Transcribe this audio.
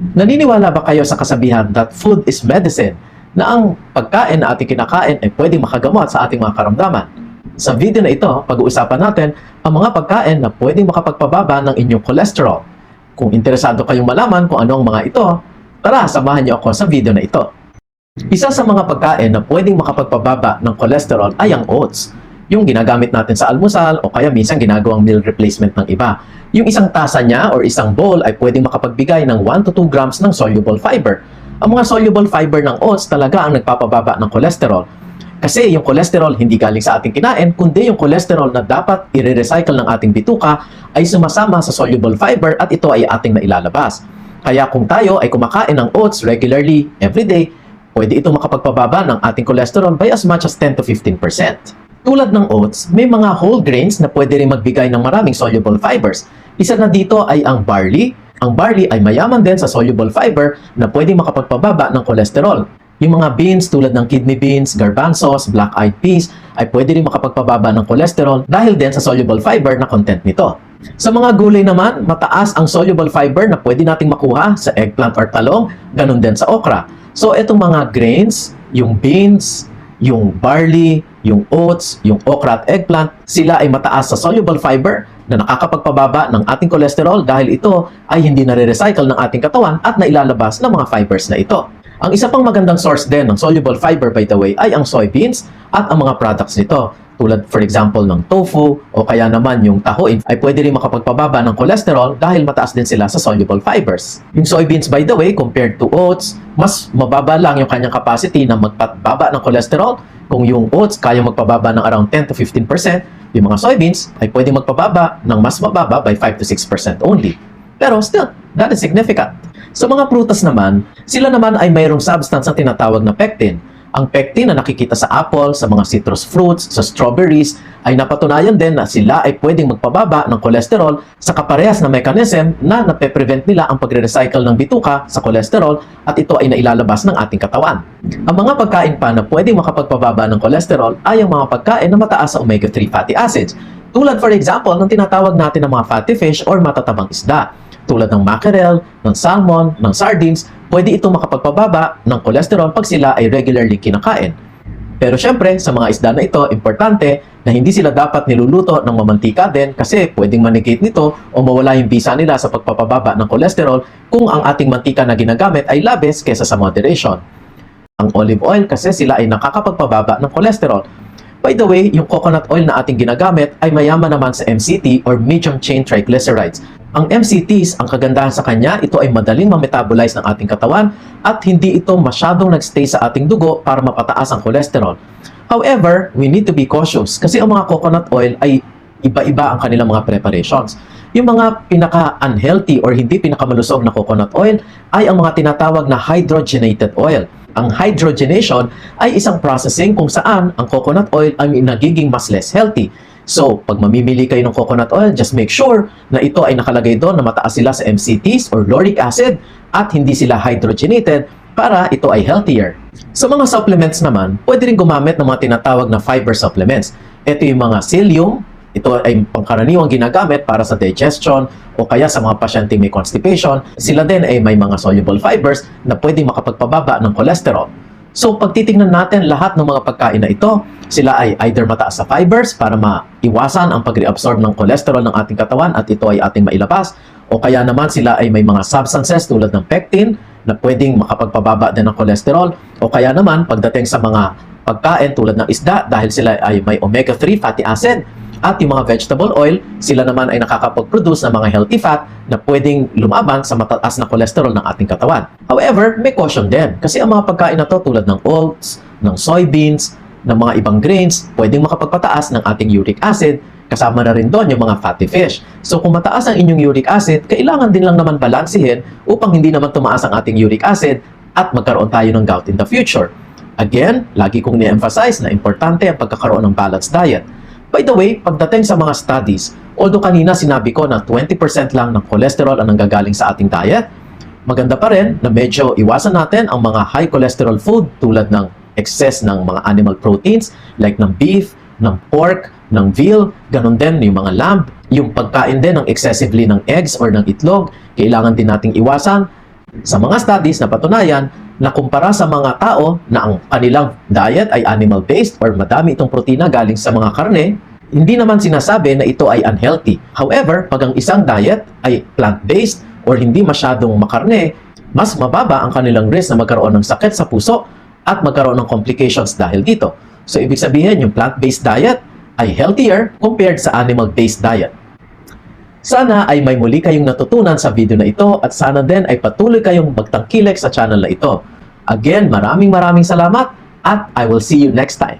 Naniniwala ba kayo sa kasabihan that food is medicine na ang pagkain na ating kinakain ay pwedeng makagamot sa ating mga karamdaman? Sa video na ito, pag-uusapan natin ang mga pagkain na pwedeng makapagpababa ng inyong cholesterol. Kung interesado kayong malaman kung ano ang mga ito, tara samahan niyo ako sa video na ito. Isa sa mga pagkain na pwedeng makapagpababa ng cholesterol ay ang oats. Yung ginagamit natin sa almusal o kaya minsan ginagawang meal replacement ng iba. Yung isang tasa niya or isang bowl ay pwedeng makapagbigay ng 1 to 2 grams ng soluble fiber. Ang mga soluble fiber ng oats talaga ang nagpapababa ng cholesterol. Kasi yung cholesterol hindi galing sa ating kinain, kundi yung cholesterol na dapat i-recycle ng ating bituka ay sumasama sa soluble fiber at ito ay ating nailalabas. Kaya kung tayo ay kumakain ng oats regularly, everyday, pwede ito makapagpababa ng ating cholesterol by as much as 10 to 15%. Tulad ng oats, may mga whole grains na pwede rin magbigay ng maraming soluble fibers. Isa na dito ay ang barley. Ang barley ay mayaman din sa soluble fiber na pwede makapagpababa ng cholesterol. Yung mga beans tulad ng kidney beans, garbanzos, black-eyed peas ay pwede rin makapagpababa ng cholesterol dahil din sa soluble fiber na content nito. Sa mga gulay naman, mataas ang soluble fiber na pwede nating makuha sa eggplant or talong, ganun din sa okra. So itong mga grains, yung beans, yung barley, yung oats, yung okra at eggplant, sila ay mataas sa soluble fiber na nakakapagpababa ng ating cholesterol dahil ito ay hindi nare-recycle ng ating katawan at nailalabas ng mga fibers na ito. Ang isa pang magandang source din ng soluble fiber by the way ay ang soybeans at ang mga products nito. Tulad for example ng tofu o kaya naman yung tahoin ay pwede rin makapagpababa ng cholesterol dahil mataas din sila sa soluble fibers. Yung soybeans by the way compared to oats, mas mababa lang yung kanyang capacity na magpababa ng cholesterol. Kung yung oats kaya magpababa ng around 10 to 15%, yung mga soybeans ay pwede magpababa ng mas mababa by 5 to 6% only. Pero still, that is significant. Sa mga prutas naman, sila naman ay mayroong substance na tinatawag na pectin. Ang pectin na nakikita sa apple, sa mga citrus fruits, sa strawberries, ay napatunayan din na sila ay pwedeng magpababa ng cholesterol sa kaparehas na mechanism na nape-prevent nila ang pagre-recycle ng bituka sa cholesterol at ito ay nailalabas ng ating katawan. Ang mga pagkain pa na pwedeng makapagpababa ng cholesterol ay ang mga pagkain na mataas sa omega-3 fatty acids. Tulad for example ng tinatawag natin ng mga fatty fish or matatabang isda tulad ng mackerel, ng salmon, ng sardines, pwede ito makapagpababa ng cholesterol pag sila ay regularly kinakain. Pero syempre, sa mga isda na ito, importante na hindi sila dapat niluluto ng mamantika din kasi pwedeng manigate nito o mawala yung bisa nila sa pagpapababa ng cholesterol kung ang ating mantika na ginagamit ay labis kesa sa moderation. Ang olive oil kasi sila ay nakakapagpababa ng cholesterol. By the way, yung coconut oil na ating ginagamit ay mayaman naman sa MCT or medium chain triglycerides. Ang MCTs, ang kagandahan sa kanya, ito ay madaling ma-metabolize ng ating katawan at hindi ito masyadong nagstay sa ating dugo para mapataas ang cholesterol. However, we need to be cautious kasi ang mga coconut oil ay iba-iba ang kanilang mga preparations. Yung mga pinaka-unhealthy or hindi pinakamalusog na coconut oil ay ang mga tinatawag na hydrogenated oil. Ang hydrogenation ay isang processing kung saan ang coconut oil ay nagiging mas less healthy. So, pag mamimili kayo ng coconut oil, just make sure na ito ay nakalagay doon na mataas sila sa MCTs or lauric acid at hindi sila hydrogenated para ito ay healthier. Sa mga supplements naman, pwede rin gumamit ng mga tinatawag na fiber supplements. Ito yung mga psyllium, ito ay pangkaraniwang ginagamit para sa digestion o kaya sa mga pasyenteng may constipation. Sila din ay may mga soluble fibers na pwedeng makapagpababa ng cholesterol. So, pag titingnan natin lahat ng mga pagkain na ito, sila ay either mataas sa fibers para maiwasan ang pag-reabsorb ng cholesterol ng ating katawan at ito ay ating mailabas, o kaya naman sila ay may mga substances tulad ng pectin na pwedeng makapagpababa din ng cholesterol, o kaya naman pagdating sa mga pagkain tulad ng isda dahil sila ay may omega-3 fatty acid, at yung mga vegetable oil, sila naman ay nakakapag-produce ng mga healthy fat na pwedeng lumaban sa mataas na cholesterol ng ating katawan. However, may caution din kasi ang mga pagkain na to tulad ng oats, ng soybeans, ng mga ibang grains, pwedeng makapagpataas ng ating uric acid kasama na rin doon yung mga fatty fish. So kung mataas ang inyong uric acid, kailangan din lang naman balansihin upang hindi naman tumaas ang ating uric acid at magkaroon tayo ng gout in the future. Again, lagi kong ni-emphasize na importante ang pagkakaroon ng balanced diet. By the way, pagdating sa mga studies, although kanina sinabi ko na 20% lang ng cholesterol ang nanggagaling sa ating diet, maganda pa rin na medyo iwasan natin ang mga high cholesterol food tulad ng excess ng mga animal proteins like ng beef, ng pork, ng veal, ganun din yung mga lamb. Yung pagkain din ng excessively ng eggs or ng itlog, kailangan din nating iwasan Sa mga studies na patunayan na kumpara sa mga tao na ang kanilang diet ay animal-based or madami itong protina galing sa mga karne, hindi naman sinasabi na ito ay unhealthy. However, pag ang isang diet ay plant-based or hindi masyadong makarne, mas mababa ang kanilang risk na magkaroon ng sakit sa puso at magkaroon ng complications dahil dito. So, ibig sabihin, yung plant-based diet ay healthier compared sa animal-based diet. Sana ay may muli kayong natutunan sa video na ito at sana din ay patuloy kayong magtangkilik sa channel na ito. Again, maraming maraming salamat at I will see you next time.